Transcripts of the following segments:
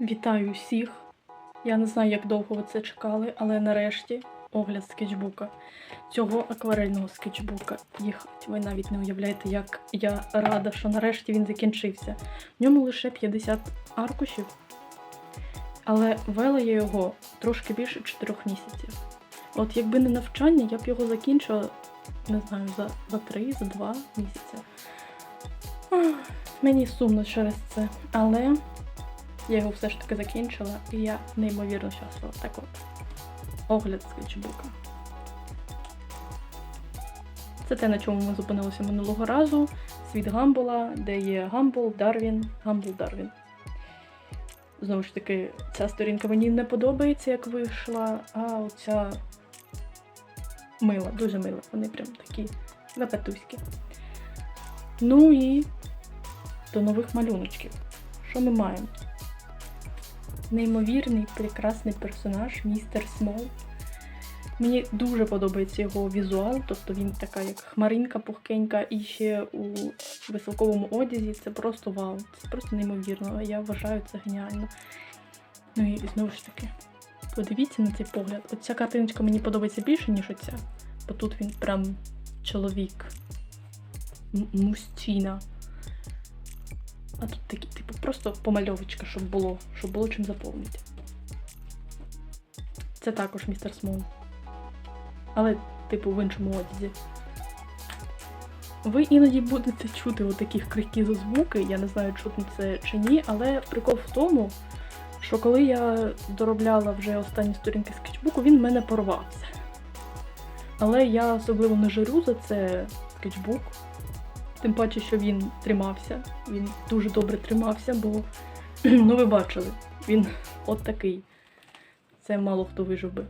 Вітаю всіх! Я не знаю, як довго ви це чекали, але нарешті огляд скетчбука. Цього акварельного скетчбука. Їх ви навіть не уявляєте, як я рада, що нарешті він закінчився. В ньому лише 50 аркушів, але вела я його трошки більше 4 місяців. От якби не навчання, я б його закінчила, не знаю, за, за 3, за 2 місяці. Мені сумно через це, але я його все ж таки закінчила, і я неймовірно щаслива. Так от, огляд скетчбука. Це те, на чому ми зупинилися минулого разу. Світ Гамбола, де є Гамбол, Дарвін, Гамбол, Дарвін. Знову ж таки, ця сторінка мені не подобається, як вийшла, а оця мила, дуже мила. Вони прям такі запетуські. Ну і до нових малюночків. Що ми маємо? Неймовірний, прекрасний персонаж, містер Смол. Мені дуже подобається його візуал, тобто він така, як хмаринка пухкенька, і ще у веселковому одязі. Це просто вау, це просто неймовірно. Я вважаю це геніально. Ну і знову ж таки, подивіться на цей погляд. Оця картиночка мені подобається більше, ніж оця. Бо тут він прям чоловік. М- Мужчина. А тут такі, типу, просто помальовочка, щоб було, щоб було чим заповнити. Це також містер Смол. Але, типу, в іншому одязі. Ви іноді будете чути отаких криків звуки, я не знаю, чутно це чи ні, але прикол в тому, що коли я доробляла вже останні сторінки скетчбуку, він в мене порвався. Але я особливо не жарю за це скетчбук. Тим паче, що він тримався. Він дуже добре тримався, бо ну ви бачили, він от такий. Це мало хто вижив би.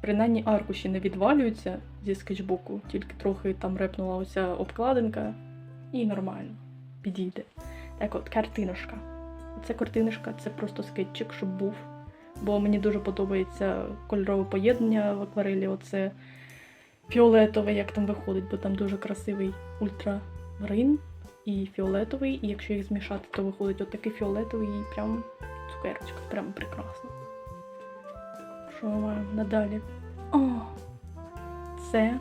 Принаймні аркуші не відвалюються зі скетчбуку, тільки трохи там репнула оця обкладинка, і нормально підійде. Так от, картиношка. Це картиношка, це просто скетчик, щоб був. Бо мені дуже подобається кольорове поєднання в акварелі. Оце фіолетове, як там виходить, бо там дуже красивий ультрамарин і фіолетовий. І якщо їх змішати, то виходить от фіолетовий і прям цукерочка. Прям прекрасно. Що ми маємо надалі? О! Це.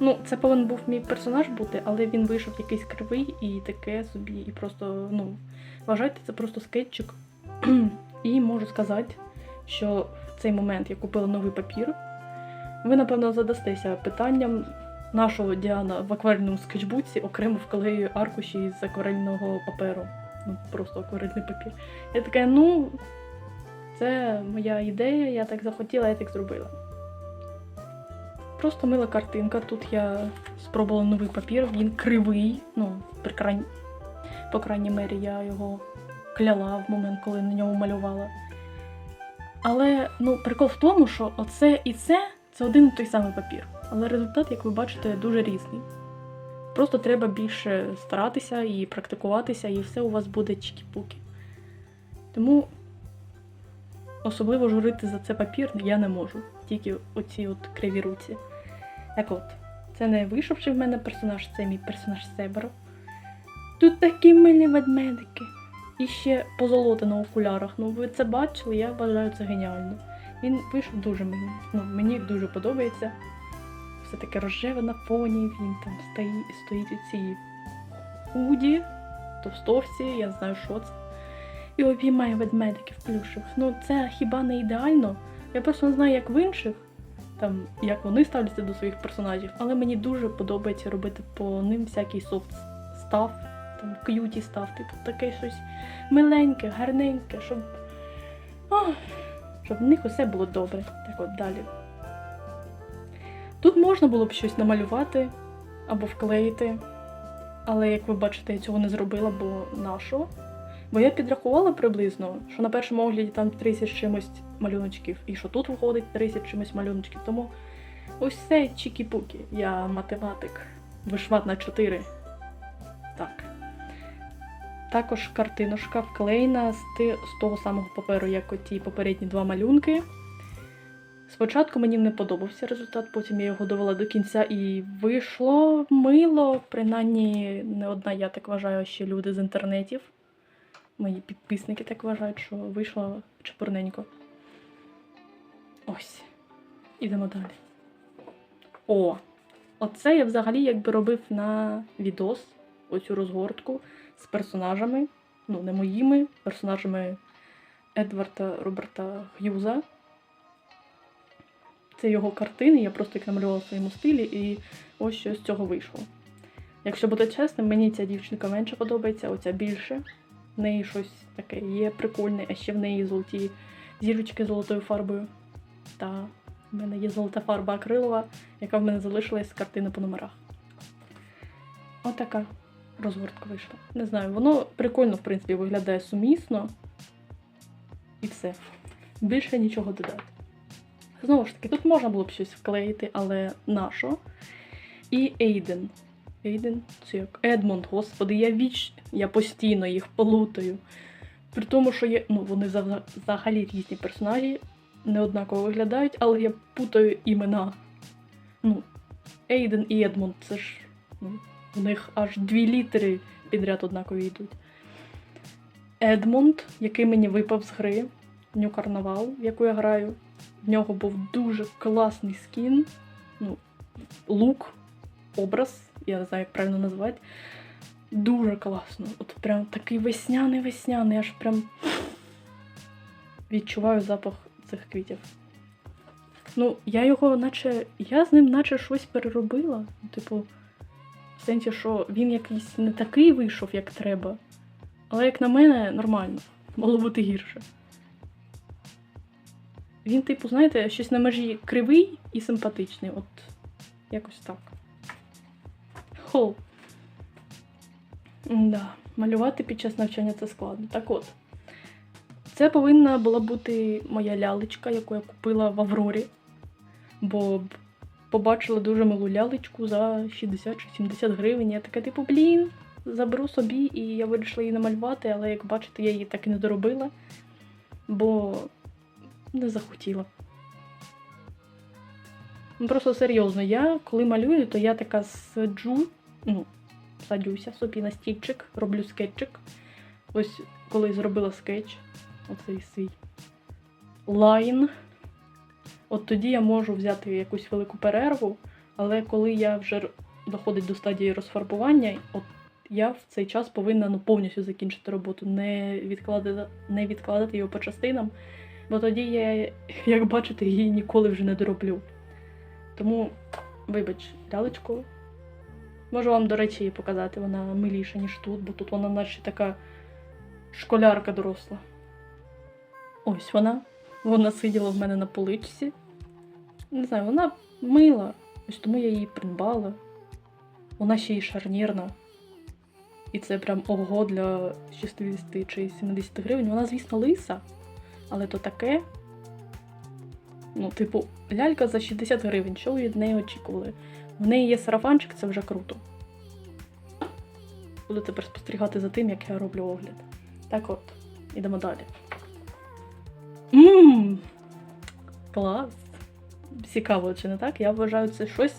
Ну, це повинен був мій персонаж бути, але він вийшов якийсь кривий і таке собі, і просто, ну, вважайте, це просто скетчик. і можу сказати, що в цей момент я купила новий папір. Ви, напевно, задастеся питанням нашого Діана в акварельному скетчбуці окремо вклеює аркуші з акварельного паперу. Ну, просто акварельний папір. Я така, ну, це моя ідея, я так захотіла, я так зробила. Просто мила картинка. Тут я спробувала новий папір, він кривий. Ну, при крайній, по крайній мері, я його кляла в момент, коли на ньому малювала. Але ну, прикол в тому, що оце і це це один і той самий папір. Але результат, як ви бачите, дуже різний. Просто треба більше старатися і практикуватися, і все у вас буде чікі-пуки. Тому особливо журити за це папір я не можу. Тільки оці от криві руці. Так от, це не вийшовши в мене персонаж, це мій персонаж Себро. Тут такі милі ведмедики. І ще позолота на окулярах. Ну ви це бачили, я вважаю це геніально. Він вийшов дуже мені. Ну, мені дуже подобається. Все таке рожеве на фоні, він там стоїть, стоїть у цій худі, товстовці, я знаю, що це. І обіймає ведмедиків плюшевих. Ну, це хіба не ідеально? Я просто не знаю, як в інших, там, як вони ставляться до своїх персонажів, але мені дуже подобається робити по ним всякий софт став, там к'юті став, типу таке щось миленьке, гарненьке, щоб. Ох, щоб в них усе було добре. Так от далі. Тут можна було б щось намалювати або вклеїти, але як ви бачите, я цього не зробила, бо нащо? Бо я підрахувала приблизно, що на першому огляді там 30 чимось малюночків, і що тут виходить 30 чимось малюночків. Тому ось це чікі-пукі. Я математик. Вишват на 4. Так. Також картиношка вклеєна з, того самого паперу, як оті попередні два малюнки. Спочатку мені не подобався результат, потім я його довела до кінця і вийшло мило. Принаймні, не одна я так вважаю, ще люди з інтернетів. Мої підписники так вважають, що вийшло чепурненько. Ось. Ідемо далі. О! Оце я взагалі якби робив на відос, оцю розгортку з персонажами, ну, не моїми, персонажами Едварда Роберта Х'юза. Це його картини, я просто їх намалювала в своєму стилі, і ось що з цього вийшло. Якщо бути чесним, мені ця дівчинка менше подобається, оця більше. В неї щось таке є прикольне, а ще в неї золоті зірочки з золотою фарбою. Та в мене є золота фарба акрилова, яка в мене залишилась з картини по номерах. Отака розгортка вийшла. Не знаю, воно прикольно, в принципі, виглядає сумісно. І все. Більше нічого додати. Знову ж таки, тут можна було б щось вклеїти, але нащо? І Ейден. Ейден, це як Едмонд, господи, я віч, я постійно їх полутаю. При тому, що є, ну, вони взагалі різні персонажі, неоднаково виглядають, але я путаю імена. Ну, Ейден і Едмонд, це ж ну, в них аж дві літери підряд однакові йдуть. Едмонд, який мені випав з гри New Carnival, в яку я граю. В нього був дуже класний скін, ну, лук, образ, я не знаю, як правильно назвати. Дуже класно. От прям такий весняний весняний, аж прям відчуваю запах цих квітів. Ну, я його, наче. Я з ним наче щось переробила. Типу, в сенсі, що він якийсь не такий вийшов, як треба. Але, як на мене, нормально. Могло бути гірше. Він, типу, знаєте, щось на межі кривий і симпатичний. От якось так. Хо. Да, малювати під час навчання це складно. Так от. Це повинна була бути моя лялечка, яку я купила в Аврорі. Бо побачила дуже милу лялечку за 60 чи 70 гривень. Я така, типу, блін, заберу собі, і я вирішила її намалювати, але як бачите, я її так і не доробила, бо не захотіла. Ну, Просто серйозно, я коли малюю, то я така сиджу, ну, садюся собі на стільчик, роблю скетчик. Ось коли зробила скетч, оцей свій лайн. От тоді я можу взяти якусь велику перерву, але коли я вже доходить до стадії розфарбування, от я в цей час повинна ну, повністю закінчити роботу, не відкладати, не відкладати його по частинам, бо тоді я, як бачите, її ніколи вже не дороблю. Тому, вибач, лялечку. Можу вам, до речі, її показати, вона миліша, ніж тут, бо тут вона наче така школярка доросла. Ось вона. Вона сиділа в мене на поличці. Не знаю, вона мила. Ось тому я її придбала. Вона ще й шарнірна. І це прям ого для 60 чи 70 гривень. Вона, звісно, лиса, але то таке. Ну, типу, лялька за 60 гривень. Що ви від неї очікували? В неї є сарафанчик, це вже круто. Буду тепер спостерігати за тим, як я роблю огляд. Так от, ідемо далі. Ммм, клас. Цікаво, чи не так? Я вважаю, це щось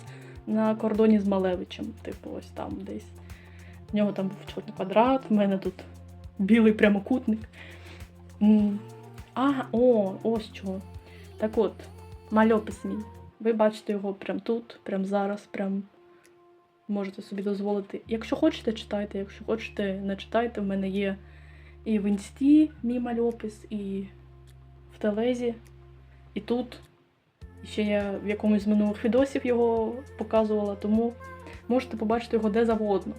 на кордоні з Малевичем. Типу, ось там десь. В нього там був чорний квадрат, в мене тут білий прямокутник. А, о, ось чого. Так от, мальопис мій. Ви бачите його прямо тут, прямо зараз, прям можете собі дозволити. Якщо хочете, читайте, якщо хочете, не читайте. В мене є і в інсті мій мальопис, і в телезі, і тут. Ще я в якомусь з минулих відосів його показувала, тому можете побачити його де завгодно.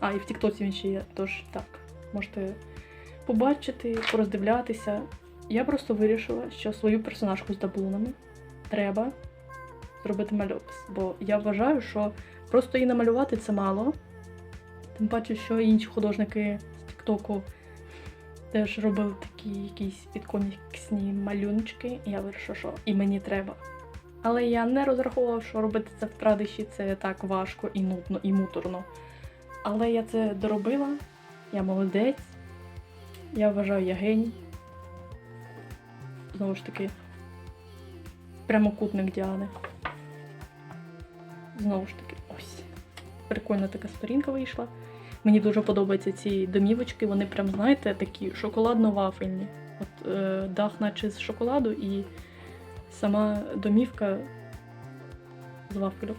А, і в Тіктоці він ще є, тож так, можете побачити, пороздивлятися. Я просто вирішила, що свою персонажку з даблунами треба зробити мальопис. Бо я вважаю, що просто її намалювати це мало. Тим паче, що інші художники з Тіктоку теж робили такі якісь підкоміксні малюночки. І я вирішила, що і мені треба. Але я не розраховувала, що робити це в традиші це так важко і нудно, і муторно. Але я це доробила, я молодець, я вважаю, я геній. Знову ж таки, прямокутник Діани. Знову ж таки, ось. Прикольна така сторінка вийшла. Мені дуже подобаються ці домівочки, вони прям, знаєте, такі шоколадно-вафельні. От е, дах, наче з шоколаду, і сама домівка з вафельок.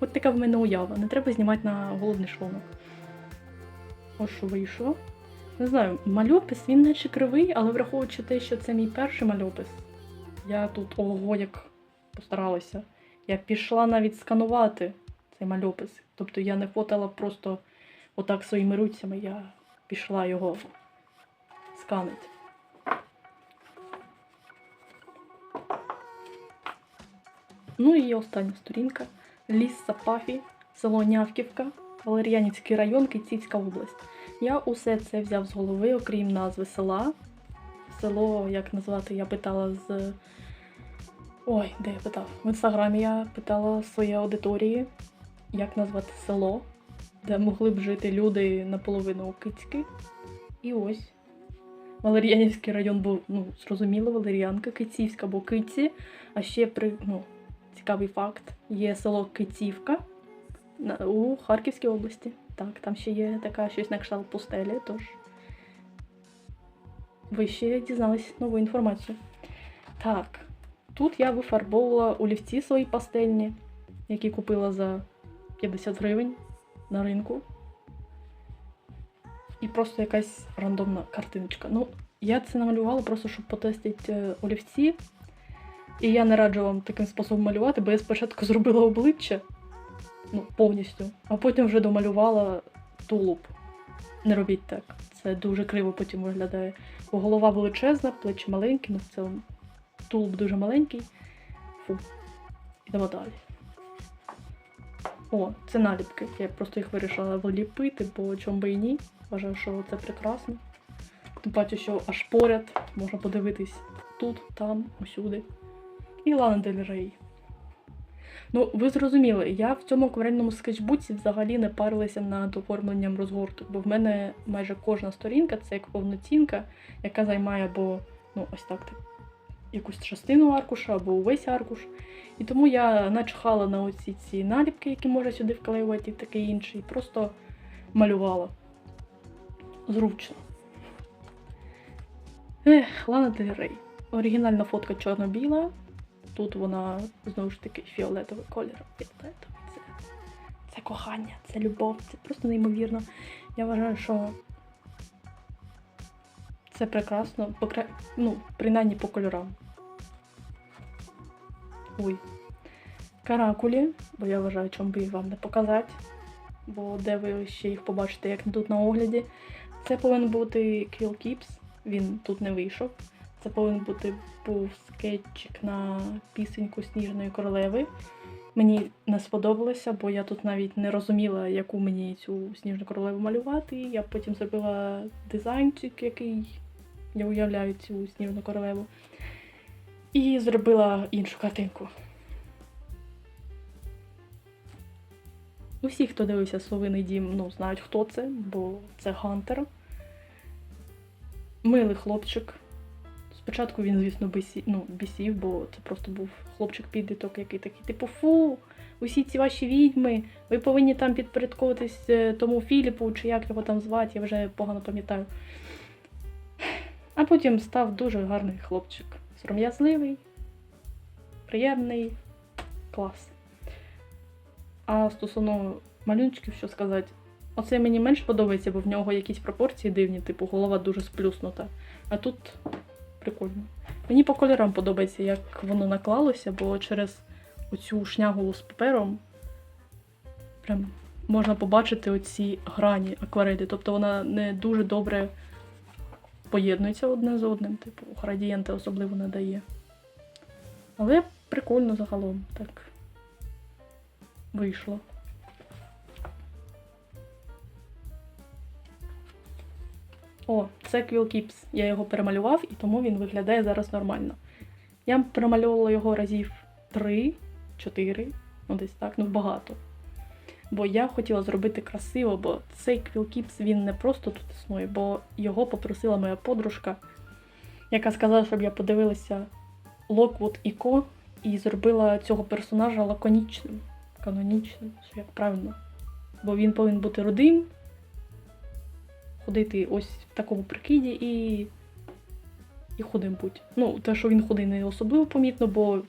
От така в мене уява. Не треба знімати на головний шлунок. Ось що вийшло. Не знаю, мальопис він наче кривий, але враховуючи те, що це мій перший мальопис, я тут ого як постаралася. Я пішла навіть сканувати цей мальопис. Тобто я не фотала просто отак своїми руцями, я пішла його сканити. Ну і остання сторінка. Ліс Сапафі, село Нявківка, Валер'янівський район, Кицівська область. Я усе це взяв з голови, окрім назви села. Село, як назвати, я питала з. Ой, де я питав? В інстаграмі я питала своїй аудиторії, як назвати село, де могли б жити люди наполовину кицьки. І ось. Валер'янівський район був, ну, зрозуміло, Валер'янка, Кицівська, бо Киці. А ще при, ну, цікавий факт: є село Кицівка у Харківській області. Так, там ще є така щось на кшталт пустелі, тож ви ще дізнались нову інформацію. Так, тут я вифарбовувала олівці свої пастельні, які купила за 50 гривень на ринку. І просто якась рандомна картиночка. Ну, я це намалювала просто, щоб потестити е, олівці. І я не раджу вам таким способом малювати, бо я спочатку зробила обличчя ну, повністю, а потім вже домалювала тулуб. Не робіть так. Це дуже криво потім виглядає. Бо голова величезна, плечі маленькі, ну в цілому тулуб дуже маленький. Фу. Йдемо далі. О, це наліпки. Я просто їх вирішила вліпити, бо чому би і ні. Вважаю, що це прекрасно. Тим паче, що аж поряд можна подивитись тут, там, усюди. І Лана Дель Рей. Ну, ви зрозуміли, я в цьому акварельному скетчбуці взагалі не парилася над оформленням розгорту, бо в мене майже кожна сторінка це як повноцінка, яка займає або ну, ось так якусь частину аркуша, або увесь аркуш. І тому я начхала на оці ці наліпки, які можна сюди вклеювати, і таке інше, і просто малювала. Зручно. Ех, Лана Дель Рей. Оригінальна фотка чорно-біла. Тут вона знову ж таки фіолетовий колір. Фіолетовий. Це, це кохання, це любов, це просто неймовірно. Я вважаю, що це прекрасно, ну, принаймні по кольорам. Ой. Каракулі, бо я вважаю, чому би їх вам не показати. Бо де ви ще їх побачите, як не тут на огляді. Це повинен бути Quill Keeps, він тут не вийшов. Це повинен бути був скетчик на пісеньку Сніжної королеви. Мені не сподобалося, бо я тут навіть не розуміла, яку мені цю сніжну королеву малювати. Я потім зробила дизайнчик, який я уявляю цю сніжну королеву. І зробила іншу картинку. Усі, хто дивився Совиний дім, ну, знають, хто це, бо це Хантер. Милий хлопчик. Спочатку він, звісно, бісі... ну, бісів, бо це просто був хлопчик-підліток, який такий, типу, фу, усі ці ваші відьми, ви повинні там підпорядковуватись е, тому Філіпу, чи як його там звати, я вже погано пам'ятаю. А потім став дуже гарний хлопчик. Сором'язливий, приємний, клас. А стосовно малюнчиків, що сказати, оце мені менш подобається, бо в нього якісь пропорції дивні, типу голова дуже сплюснута. А тут прикольно. Мені по кольорам подобається, як воно наклалося, бо через оцю шнягу з папером прям можна побачити оці грані акварелі. Тобто вона не дуже добре поєднується одне з одним, типу, градієнти особливо не дає. Але прикольно загалом так вийшло. О, це Quill Keeps. Я його перемалював, і тому він виглядає зараз нормально. Я перемальовувала його разів 3, 4, ну десь так, ну багато. Бо я хотіла зробити красиво, бо цей Keeps, він не просто тут існує, бо його попросила моя подружка, яка сказала, щоб я подивилася Lockwood і Co. і зробила цього персонажа лаконічним, канонічним, що як правильно. Бо він повинен бути рудим, ходити ось в такому прикиді і. і худим будь. Ну, те, що він худий, не особливо помітно, бо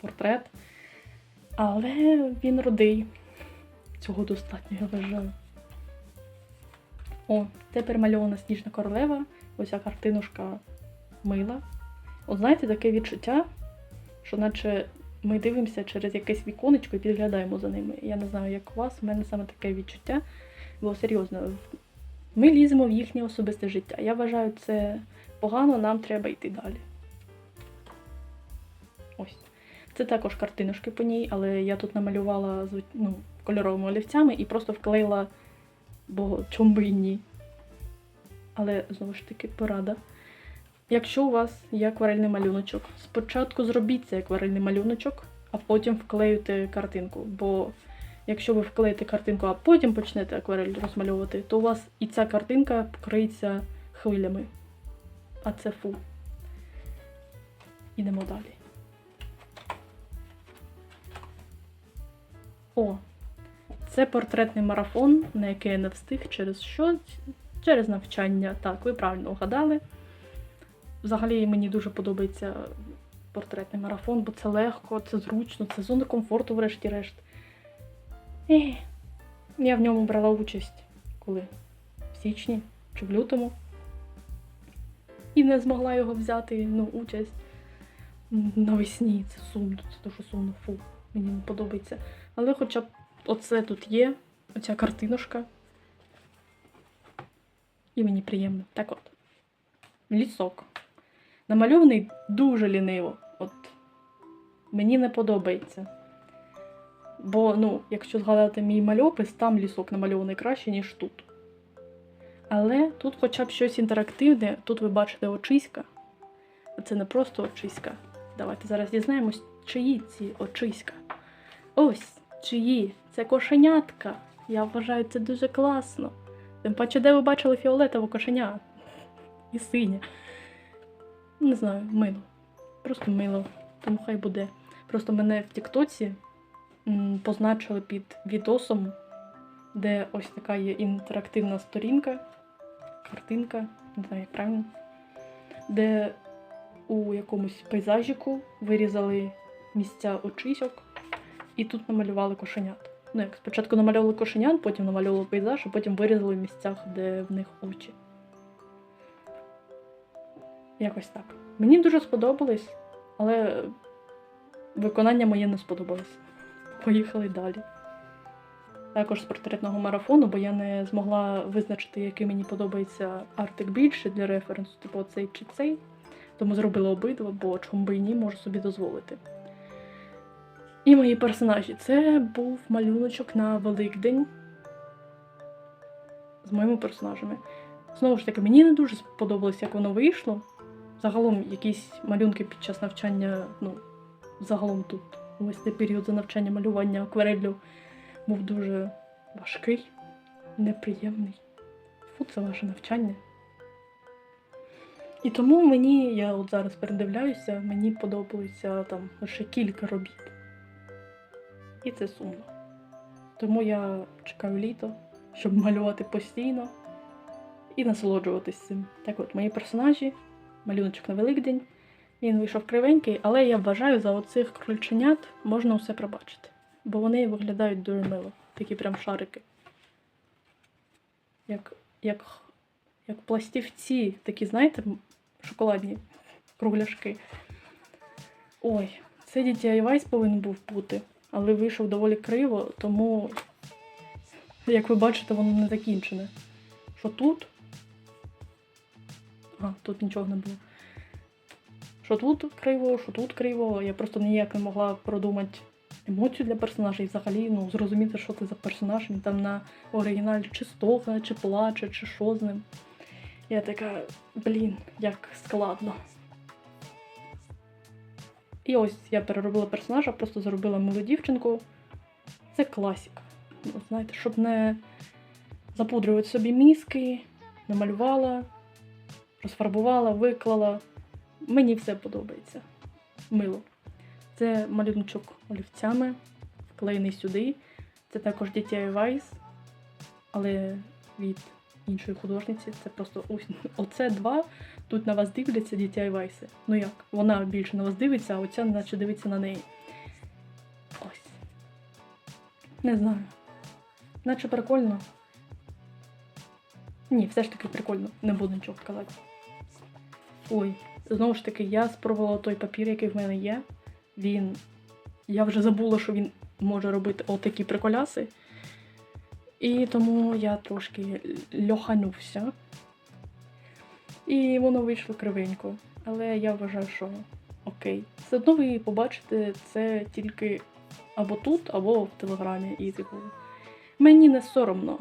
портрет. Але він родий. Цього достатньо, я вважаю. О, тепер мальована сніжна королева. Ось ця картинушка мила. От знаєте, таке відчуття, що наче ми дивимося через якесь віконечко і підглядаємо за ними. Я не знаю, як у вас, у мене саме таке відчуття. Бо серйозно, ми ліземо в їхнє особисте життя. Я вважаю, це погано, нам треба йти далі. Ось. Це також картиночки по ній, але я тут намалювала ну, кольоровими олівцями і просто вклеїла, бо чому би і ні. Але знову ж таки порада. Якщо у вас є акварельний малюночок, спочатку зробіть цей акварельний малюночок, а потім вклеюйте картинку. Бо якщо ви вклеїте картинку, а потім почнете акварель розмальовувати, то у вас і ця картинка покриється хвилями. А це фу. Ідемо далі. О, це портретний марафон, на який я не встиг через що? Через навчання. Так, ви правильно вгадали. Взагалі мені дуже подобається портретний марафон, бо це легко, це зручно, це зона комфорту, врешті-решт. Я в ньому брала участь коли? В січні чи в лютому. І не змогла його взяти, ну, участь навесні. Це сумно, це дуже сумно. Фу, мені не подобається. Але хоча б оце тут є, оця картиношка. І мені приємно. Так от. Лісок. Намальований дуже ліниво. От мені не подобається. Бо, ну, якщо згадати мій мальопис, там лісок намальований краще, ніж тут. Але тут хоча б щось інтерактивне, тут ви бачите очиська. Це не просто очиська. Давайте зараз дізнаємось, чиї ці очиська. Ось, чиї. Це кошенятка. Я вважаю, це дуже класно. Тим паче, де ви бачили фіолетове кошеня? І синє. Не знаю, мило. Просто мило. Тому хай буде. Просто мене в Тіктоці позначили під відосом, де ось така є інтерактивна сторінка, картинка, не знаю, як правильно, де у якомусь пейзажіку вирізали місця очисок і тут намалювали кошенят. Ну, як спочатку намальовували кошенят, потім намальовували пейзаж, а потім вирізали в місцях, де в них очі. Якось так. Мені дуже сподобалось, але виконання моє не сподобалось. Поїхали далі. Також з портретного марафону, бо я не змогла визначити, який мені подобається артик більше для референсу, типу цей чи цей. Тому зробила обидва, бо чому би і ні, можу собі дозволити. І мої персонажі. Це був малюночок на Великдень з моїми персонажами. Знову ж таки, мені не дуже сподобалось, як воно вийшло. Загалом якісь малюнки під час навчання, ну, загалом тут, ось цей період за навчання малювання аквареллю був дуже важкий, неприємний. Фу, це ваше навчання. І тому мені, я от зараз передивляюся, мені подобається там лише кілька робіт. І це сумно. Тому я чекаю літо, щоб малювати постійно і насолоджуватись цим. Так от, мої персонажі, малюночок на Великдень. Він вийшов кривенький, але я вважаю, за оцих крольченят можна все пробачити. Бо вони виглядають дуже мило. Такі прям шарики. Як, як, як пластівці, такі, знаєте, шоколадні кругляшки. Ой, це DTI Vice повинен був бути, але вийшов доволі криво, тому, як ви бачите, воно не закінчене. Що тут? А, тут нічого не було. Що тут криво, що тут криво. Я просто ніяк не могла продумати емоцію для персонажа і взагалі ну, зрозуміти, що це за персонаж. Він там на оригіналі чи стогне, чи плаче, чи що з ним. Я така, блін, як складно. І ось я переробила персонажа, просто зробила милу дівчинку. Це класіка. Ну, знаєте, щоб не запудрювати собі мізки, намалювала, розфарбувала, виклала. Мені все подобається. Мило. Це малюночок олівцями, вклеєний сюди. Це також DTI Vice, але від іншої художниці. Це просто ось оце два. Тут на вас дивляться дітя і вайси. Ну як? Вона більше на вас дивиться, а оця наче дивиться на неї. Ось. Не знаю. Наче прикольно. Ні, все ж таки прикольно, не буду нічого казати. Ой, знову ж таки, я спробувала той папір, який в мене є. Він. Я вже забула, що він може робити отакі приколяси. І тому я трошки льоханувся. І воно вийшло кривенько. Але я вважаю, що окей. Все одно ви побачите це тільки або тут, або в Телеграмі. І типу, мені не соромно.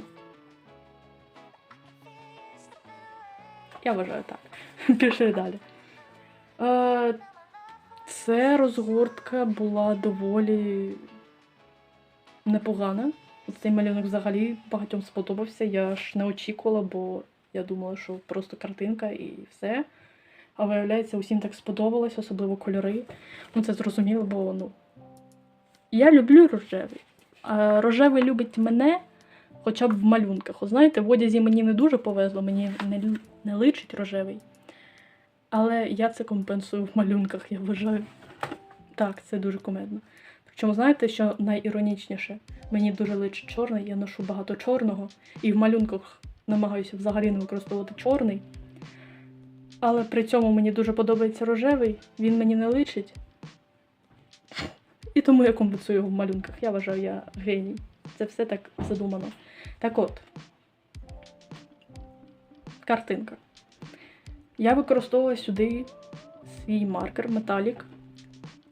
Я вважаю так. Пішли далі. Е, це розгортка була доволі непогана. Цей малюнок взагалі багатьом сподобався. Я ж не очікувала, бо я думала, що просто картинка і все. А виявляється, усім так сподобалось, особливо кольори. Ну, це зрозуміло, бо ну. Я люблю рожевий. А рожевий любить мене хоча б в малюнках. От знаєте, в одязі мені не дуже повезло, мені не, не личить рожевий. Але я це компенсую в малюнках, я вважаю. Так, це дуже кумедно. Причому, знаєте, що найіронічніше? Мені дуже личить чорний, я ношу багато чорного, і в малюнках намагаюся взагалі не використовувати чорний. Але при цьому мені дуже подобається рожевий, він мені не личить. І тому я компенсую його в малюнках. Я вважаю, я геній. Це все так задумано. Так от. Картинка. Я використовую сюди свій маркер Металік,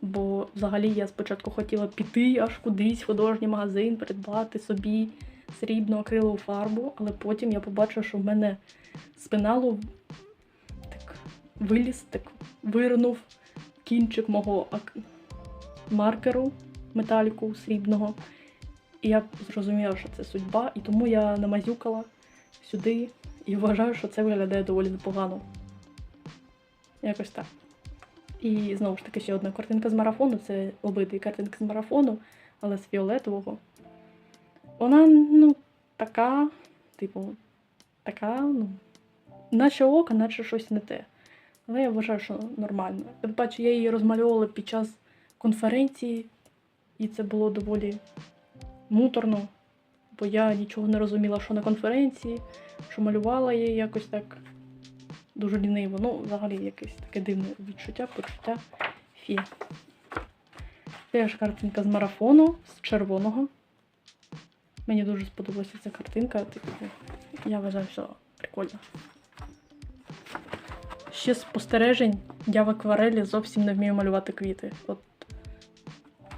бо взагалі я спочатку хотіла піти аж кудись в художній магазин, придбати собі срібну акрилову фарбу, але потім я побачила, що в мене з пеналу так виліз, так вирнув кінчик мого маркеру металіку срібного. І я зрозуміла, що це судьба, і тому я намазюкала сюди і вважаю, що це виглядає доволі непогано. Якось так. І знову ж таки ще одна картинка з марафону. Це обидві картинки з марафону, але з фіолетового. Вона, ну, така, типу, така, ну, наче око, наче щось не те. Але я вважаю, що нормально. Я бачу, я її розмальовувала під час конференції, і це було доволі муторно, бо я нічого не розуміла, що на конференції, що малювала я якось так дуже ліниво. Ну, взагалі якесь таке дивне відчуття, почуття. Фі. Теж картинка з марафону, з червоного. Мені дуже сподобалася ця картинка. Типу, я вважаю, що прикольно. Ще спостережень. Я в акварелі зовсім не вмію малювати квіти. От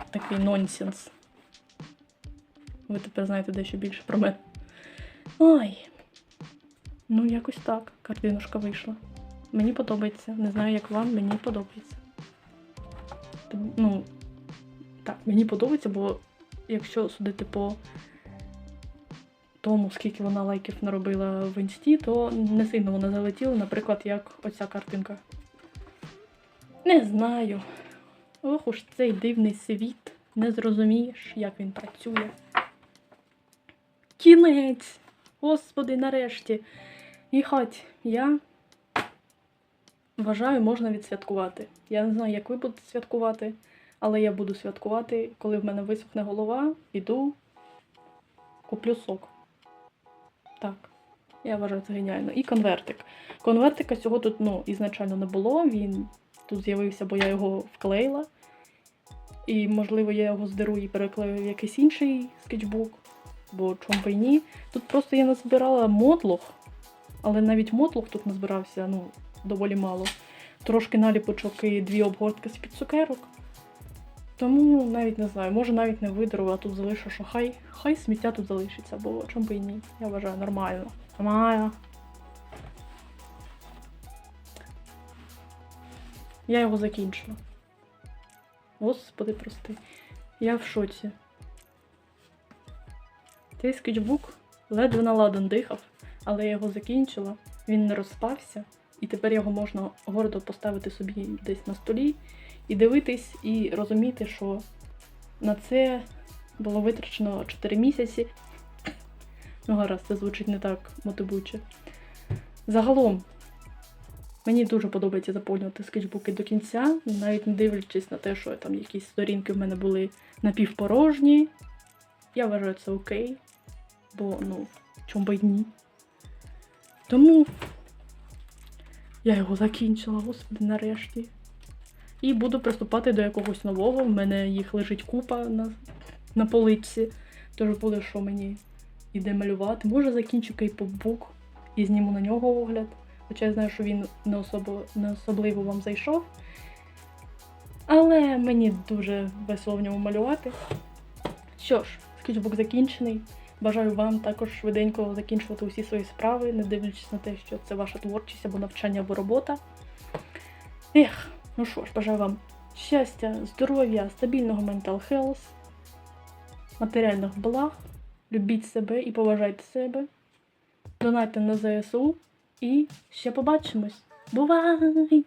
такий нонсенс. Ви тепер знаєте дещо більше про мене. Ой. Ну, якось так. Картинушка вийшла. Мені подобається. Не знаю, як вам, мені подобається. Ну, так, мені подобається, бо якщо судити по тому, скільки вона лайків наробила в інсті, то не сильно вона залетіла, наприклад, як оця картинка. Не знаю. Ох уж цей дивний світ. Не зрозумієш, як він працює. Кінець! Господи, нарешті. І хоть я вважаю, можна відсвяткувати. Я не знаю, як ви будете святкувати, але я буду святкувати, коли в мене висохне голова, піду, куплю сок. Так, я вважаю це геніально. І конвертик. Конвертика цього тут ну, ізначально не було. Він тут з'явився, бо я його вклеїла. І, можливо, я його здеру і переклею в якийсь інший скетчбук, бо чому б і ні. Тут просто я назбирала мотлох, але навіть мотлох тут назбирався ну, доволі мало. Трошки наліпочок і дві обгортки з-під цукерок. Тому навіть не знаю, може навіть не видеру, а тут залишу, що хай, хай сміття тут залишиться, бо чому б і ні. Я вважаю нормально. Нормально. Я його закінчила. Господи, прости. Я в шоці. Цей скетчбук ледве на ладан дихав, але я його закінчила. Він не розпався, і тепер його можна гордо поставити собі десь на столі і дивитись, і розуміти, що на це було витрачено 4 місяці. Ну, гаразд, це звучить не так мотивуюче. Загалом, мені дуже подобається заповнювати скетчбуки до кінця, навіть не дивлячись на те, що там якісь сторінки в мене були напівпорожні. Я вважаю це окей. Бо, ну, чому би ні. Тому я його закінчила, господи, нарешті. І буду приступати до якогось нового. В мене їх лежить купа на, на поличці. Тож буде, що мені іде малювати. Може закінчу кейпбук і зніму на нього огляд. Хоча я знаю, що він не, особо, не особливо вам зайшов. Але мені дуже весело в ньому малювати. Що ж, скетчбук закінчений. Бажаю вам також швиденько закінчувати усі свої справи, не дивлячись на те, що це ваша творчість або навчання або робота. Ех, ну що ж, бажаю вам щастя, здоров'я, стабільного mental health, матеріальних благ. Любіть себе і поважайте себе. Донайте на ЗСУ і ще побачимось. Бувай!